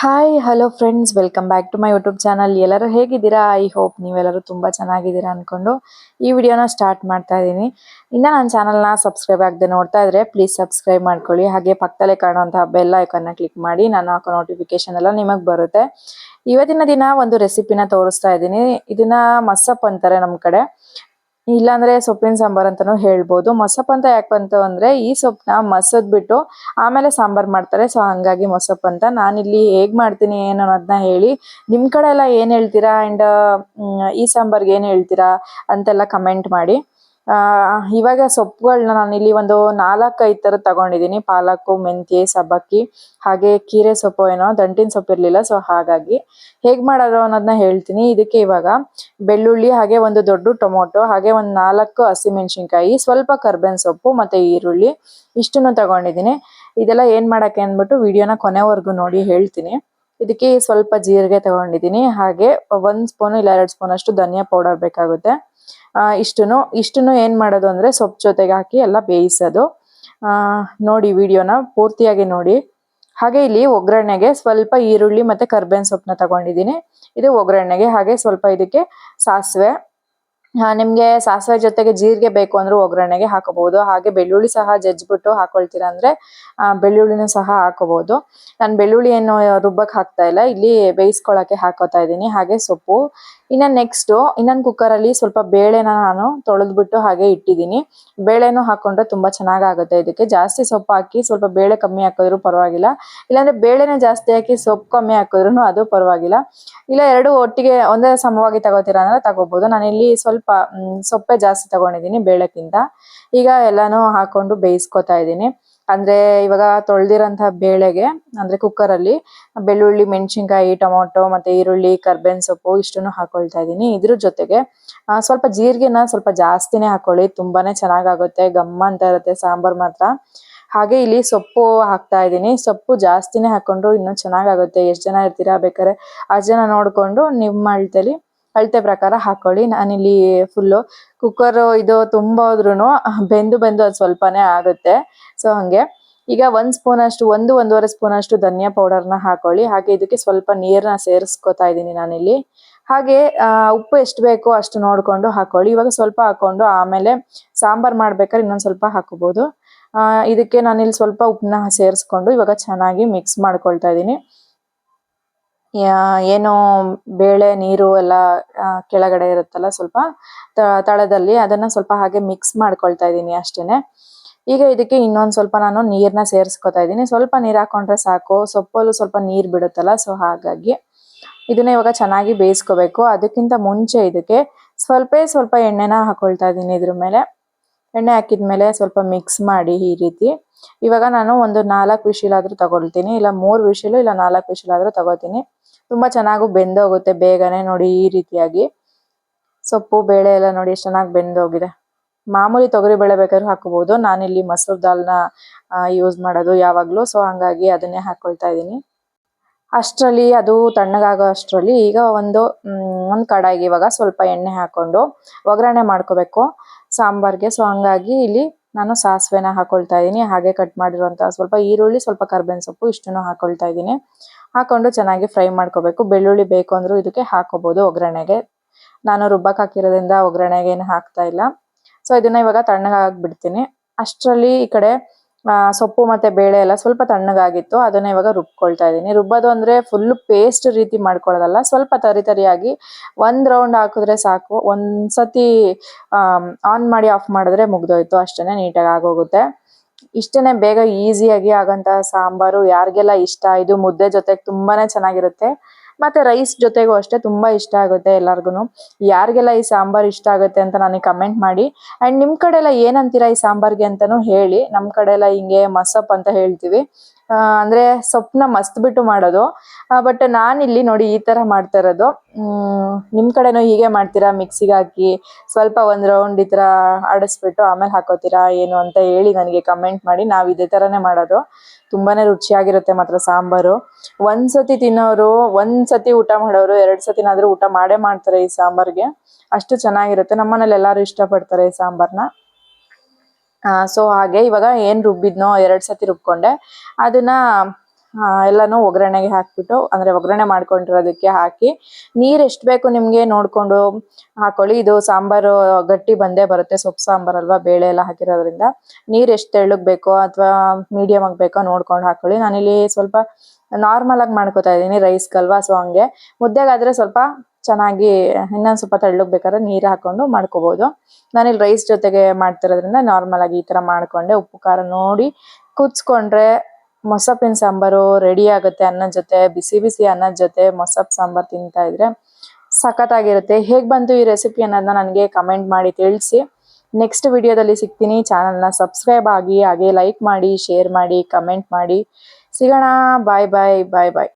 Hi hello friends welcome back to my YouTube channel ಎಲ್ಲರೂ ಹೇಗಿದ್ದೀರಾ? I hope ನೀವೆಲ್ಲರೂ ತುಂಬ ಚೆನ್ನಾಗಿದ್ದೀರಾ ಅಂದ್ಕೊಂಡು ಈ ವಿಡಿಯೋನ ಸ್ಟಾರ್ಟ್ ಮಾಡ್ತಾ ಇದ್ದೀನಿ. ಇನ್ನು ನನ್ನ ಚಾನಲ್ನ ಸಬ್ಸ್ಕ್ರೈಬ್ ಆಗದೆ ನೋಡ್ತಾ ಇದ್ರೆ ಪ್ಲೀಸ್ ಸಬ್ಸ್ಕ್ರೈಬ್ ಮಾಡ್ಕೊಳ್ಳಿ. ಹಾಗೆ ಪಕ್ಕದಲ್ಲೇ ಕಾಣುವಂತಹ ಬೆಲ್ ಐಕನ್ನ ಕ್ಲಿಕ್ ಮಾಡಿ. ನಾನು ಹಾಕೋ ನೋಟಿಫಿಕೇಶನ್ ಎಲ್ಲ ನಿಮಗೆ ಬರುತ್ತೆ. ಇವತ್ತಿನ ದಿನ ಒಂದು ರೆಸಿಪಿನ ತೋರಿಸ್ತಾ ಇದ್ದೀನಿ. ಇದನ್ನ ಮಸ್ಸಪ್ ಅಂತಾರೆ ನಮ್ಮ ಕಡೆ. ಇಲ್ಲಾಂದ್ರೆ ಸೊಪ್ಪಿನ ಸಾಂಬಾರ್ ಅಂತಾನು ಹೇಳ್ಬೋದು. ಮೊಸಪ್ ಅಂತ ಯಾಕೆ ಬಂತು ಅಂದ್ರೆ ಈ ಸೊಪ್ಪನ್ನ ಮಸದ್ ಬಿಟ್ಟು ಆಮೇಲೆ ಸಾಂಬಾರ್ ಮಾಡ್ತಾರೆ. ಸೊ, ಹಂಗಾಗಿ ಮೊಸಪ್ ಅಂತ. ನಾನಿಲ್ಲಿ ಹೇಗ್ ಮಾಡ್ತೀನಿ ಏನು ಅನ್ನೋದನ್ನ ಹೇಳಿ ನಿಮ್ ಕಡೆ ಎಲ್ಲ ಏನ್ ಹೇಳ್ತೀರಾ? ಅಂಡ್ ಈ ಸಾಂಬಾರ್ಗೆ ಏನ್ ಹೇಳ್ತೀರಾ ಅಂತೆಲ್ಲ ಕಮೆಂಟ್ ಮಾಡಿ. ಇವಾಗ ಸೊಪ್ಪುಗಳನ್ನ ನಾನಿಲ್ಲಿ ಒಂದು ನಾಲ್ಕೈದು ಥರ ತಗೊಂಡಿದ್ದೀನಿ ಪಾಲಕ್ ಮೆಂತ್ಯೆ, ಸಬ್ಬಕ್ಕಿ, ಹಾಗೆ ಕೀರೆ ಸೊಪ್ಪು ಏನೋ, ದಂಟಿನ ಸೊಪ್ಪು ಇರಲಿಲ್ಲ ಸೊ ಹಾಗಾಗಿ ಹೇಗ್ ಮಾಡೋದು ಅನ್ನೋದನ್ನ ಹೇಳ್ತೀನಿ. ಇದಕ್ಕೆ ಇವಾಗ ಬೆಳ್ಳುಳ್ಳಿ, ಹಾಗೆ ಒಂದು ದೊಡ್ಡ ಟೊಮೊಟೊ, ಹಾಗೆ ಒಂದು ನಾಲ್ಕು ಹಸಿಮೆಣಸಿನ್ಕಾಯಿ, ಸ್ವಲ್ಪ ಕರ್ಬೇವಿನ ಸೊಪ್ಪು ಮತ್ತೆ ಈರುಳ್ಳಿ ಇಷ್ಟನ್ನು ತಗೊಂಡಿದ್ದೀನಿ ಇದೆಲ್ಲ ಏನ್ ಮಾಡಕ್ಕೆ ಅಂದ್ಬಿಟ್ಟು ವಿಡಿಯೋನ ಕೊನೆವರೆಗೂ ನೋಡಿ ಹೇಳ್ತೀನಿ. ಇದಕ್ಕೆ ಸ್ವಲ್ಪ ಜೀರಿಗೆ ತಗೊಂಡಿದ್ದೀನಿ ಹಾಗೆ ಒಂದ್ ಸ್ಪೂನ್ ಇಲ್ಲ, ಎರಡು ಸ್ಪೂನ್ ಅಷ್ಟು ಧನಿಯಾ ಪೌಡರ್ ಬೇಕಾಗುತ್ತೆ. ಇಷ್ಟನ್ನು ಇಷ್ಟನ್ನು ಏನು ಮಾಡೋದು ಅಂದ್ರೆ ಸೊಪ್ಪು ಜೊತೆಗೆ ಹಾಕಿ ಎಲ್ಲ ಬೇಯಿಸೋದು. ನೋಡಿ ವಿಡಿಯೋನ ಪೂರ್ತಿಯಾಗಿ ನೋಡಿ. ಹಾಗೆ ಇಲ್ಲಿ ಒಗ್ಗರಣೆಗೆ ಸ್ವಲ್ಪ ಈರುಳ್ಳಿ ಮತ್ತೆ ಕರ್ಬೇವಿನ ಸೊಪ್ಪನ್ನ ತಗೊಂಡಿದ್ದೀನಿ. ಇದು ಒಗ್ಗರಣೆಗೆ ಹಾಗೆ ಸ್ವಲ್ಪ ಇದಕ್ಕೆ ಸಾಸಿವೆ ನಿಮ್ಗೆ ಸಾಸಿವೆ ಜೊತೆಗೆ ಜೀರಿಗೆ ಬೇಕು ಅಂದ್ರೆ ಒಗ್ಗರಣೆಗೆ ಹಾಕೋಬಹುದು. ಹಾಗೆ ಬೆಳ್ಳುಳ್ಳಿ ಸಹ ಜಜ್ಜಿಬಿಟ್ಟು ಹಾಕೊಳ್ತೀರಾ ಅಂದ್ರೆ ಬೆಳ್ಳುಳ್ಳಿನ ಸಹ ಹಾಕೋಬಹುದು. ನಾನು ಬೆಳ್ಳುಳ್ಳಿಯನ್ನು ರುಬ್ಬಕ್ ಹಾಕ್ತಾ ಇಲ್ಲ, ಇಲ್ಲಿ ಬೇಯಿಸ್ಕೊಳಕ್ಕೆ ಹಾಕೋತಾ ಇದ್ದೀನಿ. ಹಾಗೆ ಸೊಪ್ಪು. ಇನ್ನ ನೆಕ್ಸ್ಟ್ ಇನ್ನೊಂದು ಕುಕ್ಕರ್ ಅಲ್ಲಿ ಸ್ವಲ್ಪ ಬೇಳೆನ ನಾನು ತೊಳೆದ್ಬಿಟ್ಟು ಹಾಗೆ ಇಟ್ಟಿದ್ದೀನಿ. ಬೇಳೆನೂ ಹಾಕೊಂಡ್ರೆ ತುಂಬಾ ಚೆನ್ನಾಗಾಗುತ್ತೆ. ಇದಕ್ಕೆ ಜಾಸ್ತಿ ಸೊಪ್ಪು ಹಾಕಿ ಸ್ವಲ್ಪ ಬೇಳೆ ಕಮ್ಮಿ ಹಾಕಿದ್ರು ಪರವಾಗಿಲ್ಲ. ಇಲ್ಲಾಂದ್ರೆ ಬೇಳೆನೇ ಜಾಸ್ತಿ ಹಾಕಿ ಸೊಪ್ಪು ಕಮ್ಮಿ ಹಾಕಿದ್ರು ಅದು ಪರವಾಗಿಲ್ಲ. ಇಲ್ಲ, ಎರಡು ಒಟ್ಟಿಗೆ ಒಂದೇ ಸಮವಾಗಿ ತಗೋತೀರಾ ಅಂದ್ರೆ ತಗೋಬಹುದು. ನಾನಿಲ್ಲಿ ಸ್ವಲ್ಪ ಮ್, ಸೊಪ್ಪೆ ಜಾಸ್ತಿ ತಗೊಂಡಿದ್ದೀನಿ ಬೇಳೆಕ್ಕಿಂತ. ಈಗ ಎಲ್ಲಾನು ಹಾಕೊಂಡು ಬೇಯಿಸ್ಕೊತಾ ಇದ್ದೀನಿ. ಅಂದ್ರೆ ಇವಾಗ ತೊಳ್ದಿರೋಂತಹ ಬೇಳೆಗೆ ಅಂದ್ರೆ ಕುಕ್ಕರ್ ಅಲ್ಲಿ ಬೆಳ್ಳುಳ್ಳಿ ಮೆಣಸಿನ್ಕಾಯಿ ಟೊಮೊಟೊ ಮತ್ತೆ ಈರುಳ್ಳಿ ಕರ್ಬೇವಿನ ಸೊಪ್ಪು ಇಷ್ಟನ್ನು ಹಾಕೊಳ್ತಾ ಇದ್ದೀನಿ. ಇದ್ರ ಜೊತೆಗೆ ಸ್ವಲ್ಪ ಜೀರಿಗೆನ ಸ್ವಲ್ಪ ಜಾಸ್ತಿನೇ ಹಾಕೊಳ್ಳಿ. ತುಂಬಾನೇ ಚೆನ್ನಾಗಾಗುತ್ತೆ. ಗಮ್ಮ ಅಂತ ಇರುತ್ತೆ ಸಾಂಬಾರ್ ಮಾತ್ರ. ಹಾಗೆ ಇಲ್ಲಿ ಸೊಪ್ಪು ಹಾಕ್ತಾ ಇದ್ದೀನಿ. ಸೊಪ್ಪು ಜಾಸ್ತಿನೇ ಹಾಕೊಂಡ್ರು ಇನ್ನೂ ಚೆನ್ನಾಗಾಗುತ್ತೆ. ಎಷ್ಟು ಜನ ಇರ್ತೀರಾ ಬೇಕಾದ್ರೆ ಅಷ್ಟು ಜನ ನೋಡ್ಕೊಂಡು ನಿಮ್ಮ ಅಳತೆಲಿ ಅಳತೆ ಪ್ರಕಾರ ಹಾಕೊಳ್ಳಿ. ನಾನಿಲ್ಲಿ ಫುಲ್ಲು ಕುಕ್ಕರ್ ಇದು ತುಂಬ ಹೋದ್ರೂ ಬೆಂದು ಬೆಂದು ಅದು ಸ್ವಲ್ಪನೇ ಆಗುತ್ತೆ. ಸೊ ಹಂಗೆ. ಈಗ ಒಂದ್ ಸ್ಪೂನ್ ಅಷ್ಟು ಒಂದು ಒಂದೂವರೆ ಸ್ಪೂನ್ ಅಷ್ಟು ಧನಿಯಾ ಪೌಡರ್ನ ಹಾಕೊಳ್ಳಿ. ಹಾಗೆ ಇದಕ್ಕೆ ಸ್ವಲ್ಪ ನೀರನ್ನ ಸೇರಿಸ್ಕೊತಾ ಇದ್ದೀನಿ ನಾನಿಲ್ಲಿ. ಹಾಗೆ ಉಪ್ಪು ಎಷ್ಟು ಬೇಕೋ ಅಷ್ಟು ನೋಡ್ಕೊಂಡು ಹಾಕೊಳ್ಳಿ. ಇವಾಗ ಸ್ವಲ್ಪ ಹಾಕೊಂಡು ಆಮೇಲೆ ಸಾಂಬಾರ್ ಮಾಡ್ಬೇಕಾದ್ರೆ ಇನ್ನೊಂದು ಸ್ವಲ್ಪ ಹಾಕೋಬಹುದು ಆ, ಇದಕ್ಕೆ ನಾನಿಲ್ಲಿ ಸ್ವಲ್ಪ ಉಪ್ಪನ್ನ ಸೇರಿಸ್ಕೊಂಡು ಇವಾಗ ಚೆನ್ನಾಗಿ ಮಿಕ್ಸ್ ಮಾಡ್ಕೊಳ್ತಾ ಇದ್ದೀನಿ. ಏನು ಬೇಳೆ, ನೀರು ಎಲ್ಲ ಕೆಳಗಡೆ ಇರುತ್ತಲ್ಲ ಸ್ವಲ್ಪ ತಳದಲ್ಲಿ ಅದನ್ನ ಸ್ವಲ್ಪ ಹಾಗೆ ಮಿಕ್ಸ್ ಮಾಡ್ಕೊಳ್ತಾ ಇದ್ದೀನಿ ಅಷ್ಟೇನೆ. ಈಗ ಇದಕ್ಕೆ ಇನ್ನೊಂದು ಸ್ವಲ್ಪ ನಾನು ನೀರನ್ನ ಸೇರಿಸ್ಕೊತಾ ಇದ್ದೀನಿ. ಸ್ವಲ್ಪ ನೀರು ಹಾಕೊಂಡ್ರೆ ಸಾಕು. ಸೊಪ್ಪಲ್ಲೂ ಸ್ವಲ್ಪ ನೀರು ಬಿಡುತ್ತಲ್ಲ ಸೊ ಹಾಗಾಗಿ ಇದನ್ನ ಇವಾಗ ಚೆನ್ನಾಗಿ ಬೇಯಿಸ್ಕೋಬೇಕು. ಅದಕ್ಕಿಂತ ಮುಂಚೆ ಇದಕ್ಕೆ ಸ್ವಲ್ಪ ಸ್ವಲ್ಪ ಎಣ್ಣೆನ ಹಾಕೊಳ್ತಾ ಇದ್ದೀನಿ ಇದ್ರ ಮೇಲೆ. ಎಣ್ಣೆ ಹಾಕಿದ್ಮೇಲೆ ಸ್ವಲ್ಪ ಮಿಕ್ಸ್ ಮಾಡಿ ಈ ರೀತಿ. ಇವಾಗ ನಾನು ಒಂದು ನಾಲ್ಕು ವಿಶಿಲ್ ಆದ್ರೂ ತಗೊಳ್ತೀನಿ, ಇಲ್ಲ ಮೂರು ವಿಶಿಲು ಇಲ್ಲ ನಾಲ್ಕು ವಿಶಿಲ್ ಆದ್ರೂ ತಗೋತೀನಿ ತುಂಬಾ ಚೆನ್ನಾಗೂ ಬೆಂದೋಗುತ್ತೆ ಬೇಗನೆ ನೋಡಿ ಈ ರೀತಿಯಾಗಿ. ಸೊಪ್ಪು, ಬೇಳೆ ಎಲ್ಲ ನೋಡಿ ಎಷ್ಟು ಚೆನ್ನಾಗಿ ಬೆಂದೋಗಿದೆ. ಮಾಮೂಲಿ ತೊಗರಿ ಬೇಳೆ ಬೇಕಾದ್ರೂ ಹಾಕೋಬಹುದು ನಾನಿಲ್ಲಿ ಮೊಸರು ದಾಲ್ನ ಯೂಸ್ ಮಾಡೋದು ಯಾವಾಗಲೂ ಸೊ ಹಂಗಾಗಿ ಅದನ್ನೇ ಹಾಕೊಳ್ತಾ ಇದ್ದೀನಿ. ಅಷ್ಟರಲ್ಲಿ, ಅದು ತಣ್ಣಗಾಗೋ ಅಷ್ಟರಲ್ಲಿ ಈಗ ಒಂದು ಒಂದು ಕಡಾಯಿಗೆ ಇವಾಗ ಸ್ವಲ್ಪ ಎಣ್ಣೆ ಹಾಕೊಂಡು ಒಗ್ಗರಣೆ ಮಾಡ್ಕೋಬೇಕು. ಸಾಂಬಾರ್ಗೆ. ಸೊ ಹಂಗಾಗಿ ಇಲ್ಲಿ ನಾನು ಸಾಸಿವೆನ ಹಾಕೊಳ್ತಾ ಇದ್ದೀನಿ ಹಾಗೆ ಕಟ್ ಮಾಡಿರುವಂತಹ ಸ್ವಲ್ಪ ಈರುಳ್ಳಿ, ಸ್ವಲ್ಪ ಕರ್ಬೇವಿನ ಸೊಪ್ಪು ಇಷ್ಟನ್ನು ಹಾಕೊಳ್ತಾ ಇದ್ದೀನಿ ಹಾಕೊಂಡು ಚೆನ್ನಾಗಿ ಫ್ರೈ ಮಾಡ್ಕೋಬೇಕು. ಬೆಳ್ಳುಳ್ಳಿ ಬೇಕು ಅಂದ್ರು ಇದಕ್ಕೆ ಹಾಕೋಬಹುದು ಒಗ್ಗರಣೆಗೆ. ನಾನು ರುಬ್ಬಕ್ಕೆ ಹಾಕಿರೋದ್ರಿಂದ ಒಗ್ಗರಣೆಗೆ ಏನು ಹಾಕ್ತಾ ಇಲ್ಲ. ಸೊ ಇದನ್ನ ಇವಾಗ ತಣ್ಣಗಾಗಿ ಬಿಡ್ತೀನಿ. ಅಷ್ಟರಲ್ಲಿ ಈ ಕಡೆ ಸೊಪ್ಪು ಮತ್ತೆ ಬೇಳೆ ಎಲ್ಲ ಸ್ವಲ್ಪ ತಣ್ಣಗಾಗಿತ್ತು, ಅದನ್ನ ಇವಾಗ ರುಬ್ಕೊಳ್ತಾ ಇದ್ದೀನಿ ರುಬ್ಬೋದು ಅಂದ್ರೆ ಫುಲ್ ಪೇಸ್ಟ್ ರೀತಿ ಮಾಡ್ಕೊಳ್ಳೋದಲ್ಲ, ಸ್ವಲ್ಪ ತರಿ ತರಿಯಾಗಿ ಒಂದ್ ರೌಂಡ್ ಹಾಕಿದ್ರೆ ಸಾಕು. ಒಂದ್ಸತಿ ಆನ್ ಮಾಡಿ ಆಫ್ ಮಾಡಿದ್ರೆ ಮುಗ್ದೋಯ್ತು ಅಷ್ಟೇ ನೀಟಾಗಿ ಆಗೋಗುತ್ತೆ. ಇಷ್ಟೇ ಬೇಗ ಈಸಿಯಾಗಿ ಆಗಂತ ಸಾಂಬಾರು ಯಾರಿಗೆಲ್ಲ ಇಷ್ಟ, ಇದು ಮುದ್ದೆ ಜೊತೆಗೆ ತುಂಬಾನೇ ಚೆನ್ನಾಗಿರುತ್ತೆ. ಮತ್ತೆ ರೈಸ್ ಜೊತೆಗೂ ಅಷ್ಟೇ ತುಂಬಾ ಇಷ್ಟ ಆಗುತ್ತೆ ಎಲ್ಲಾರ್ಗುನು. ಯಾರಿಗೆಲ್ಲ ಈ ಸಾಂಬಾರ್ ಇಷ್ಟ ಆಗುತ್ತೆ ಅಂತ ನನಗೆ ಕಮೆಂಟ್ ಮಾಡಿ. ಅಂಡ್ ನಿಮ್ ಕಡೆ ಎಲ್ಲ ಏನಂತೀರಾ ಈ ಸಾಂಬಾರ್ಗೆ ಅಂತಾನು ಹೇಳಿ. ನಮ್ ಕಡೆ ಎಲ್ಲ ಹಿಂಗೆ ಮಸಪ್ ಅಂತ ಹೇಳ್ತೀವಿ. ಅಂದ್ರೆ ಸೊಪ್ಪನ್ನ ಮಸ್ತ್ ಬಿಟ್ಟು ಮಾಡೋದು. ಬಟ್ ನಾನಿಲ್ಲಿ ನೋಡಿ ಈ ತರ ಮಾಡ್ತಾ ಇರೋದು. ಹ್ಮ್, ನಿಮ್ ಕಡೆನೂ ಹೀಗೆ ಮಾಡ್ತೀರಾ? ಮಿಕ್ಸಿಗೆ ಹಾಕಿ ಸ್ವಲ್ಪ ಒಂದ್ ರೌಂಡ್ ಈ ತರ ಆಡಿಸ್ಬಿಟ್ಟು ಆಮೇಲೆ ಹಾಕೋತೀರಾ, ಏನು ಅಂತ ಹೇಳಿ ನನಗೆ ಕಮೆಂಟ್ ಮಾಡಿ. ನಾವ್ ಇದೇ ತರನೇ ಮಾಡೋದು. ತುಂಬಾನೇ ರುಚಿಯಾಗಿರುತ್ತೆ ಮಾತ್ರ ಸಾಂಬಾರು. ಒಂದ್ಸತಿ ತಿನ್ನೋರು, ಒಂದ್ಸತಿ ಊಟ ಮಾಡೋರು, ಎರಡ್ ಸತಿನಾದ್ರೂ ಊಟ ಮಾಡೇ ಮಾಡ್ತಾರೆ ಈ ಸಾಂಬಾರ್ಗೆ. ಅಷ್ಟು ಚೆನ್ನಾಗಿರುತ್ತೆ. ನಮ್ಮನೇಲಿ ಎಲ್ಲಾರು ಇಷ್ಟಪಡ್ತಾರೆ ಈ ಸಾಂಬಾರ್ನ. ಸೊ ಹಾಗೆ ಇವಾಗ ಏನ್ ರುಬ್ಬಿದ್ನೋ ಎರಡ್ ಸತಿ ರುಬ್ಕೊಂಡೆ. ಅದನ್ನ ಎಲ್ಲಾನು ಒಗ್ಗರಣೆಗೆ ಹಾಕ್ಬಿಟ್ಟು, ಅಂದ್ರೆ ಒಗ್ಗರಣೆ ಮಾಡ್ಕೊಂಡಿರೋದಕ್ಕೆ ಹಾಕಿ, ನೀರು ಎಷ್ಟು ಬೇಕು ನಿಮ್ಗೆ ನೋಡ್ಕೊಂಡು ಹಾಕೊಳ್ಳಿ ಇದು ಸಾಂಬಾರು ಗಟ್ಟಿ ಬಂದೇ ಬರುತ್ತೆ, ಸೊಪ್ಪು ಸಾಂಬಾರ್ ಅಲ್ವಾ, ಬೇಳೆ ಎಲ್ಲ ಹಾಕಿರೋದ್ರಿಂದ. ನೀರ್ ಎಷ್ಟ್ ತೆಳ್ಳಗ್ ಬೇಕೋ ಅಥವಾ ಮೀಡಿಯಂ ಆಗಿ ಬೇಕೋ ನೋಡ್ಕೊಂಡು ಹಾಕೊಳ್ಳಿ. ನಾನಿಲ್ಲಿ ಸ್ವಲ್ಪ ನಾರ್ಮಲ್ ಆಗಿ ಮಾಡ್ಕೊತಾ ಇದೀನಿ ರೈಸ್ಗಲ್ವಾ ಸೊ ಹಂಗೆ. ಮುದ್ದೆಗಾದ್ರೆ ಸ್ವಲ್ಪ ಚೆನ್ನಾಗಿ ಇನ್ನೊಂದು ಸ್ವಲ್ಪ ತೆಳ್ಳಗೆ ಬೇಕಾದ್ರೆ ನೀರು ಹಾಕೊಂಡು ಮಾಡ್ಕೋಬಹುದು ನಾನಿಲ್ಲಿ ರೈಸ್ ಜೊತೆಗೆ ಮಾಡ್ತಿರೋದ್ರಿಂದ ನಾರ್ಮಲ್ ಆಗಿ ಈ ತರ ಮಾಡ್ಕೊಂಡೆ. ಉಪ್ಪು, ಖಾರ ನೋಡಿ ಕುದ್ಸ್ಕೊಂಡ್ರೆ ಮೊಸಪ್ಪಿನ ಸಾಂಬಾರು ರೆಡಿ ಆಗುತ್ತೆ ಅನ್ನದ ಜೊತೆ, ಬಿಸಿ ಬಿಸಿ ಅನ್ನದ ಜೊತೆ ಮೊಸಪ್ ಸಾಂಬಾರ್ ತಿಂತಾ ಇದ್ರೆ ಸಖತ್ತಾಗಿರುತ್ತೆ. ಹೇಗ್ ಬಂತು ಈ ರೆಸಿಪಿ ಅನ್ನೋದನ್ನ ನನಗೆ ಕಮೆಂಟ್ ಮಾಡಿ ತಿಳಿಸಿ. ನೆಕ್ಸ್ಟ್ ವಿಡಿಯೋದಲ್ಲಿ ಸಿಗ್ತೀನಿ. ಚಾನಲ್ನ ಸಬ್ಸ್ಕ್ರೈಬ್ ಆಗಿ ಹಾಗೆ ಲೈಕ್ ಮಾಡಿ ಶೇರ್ ಮಾಡಿ ಕಮೆಂಟ್ ಮಾಡಿ. ಸಿಗೋಣ. ಬಾಯ್ ಬಾಯ್ ಬಾಯ್ ಬಾಯ್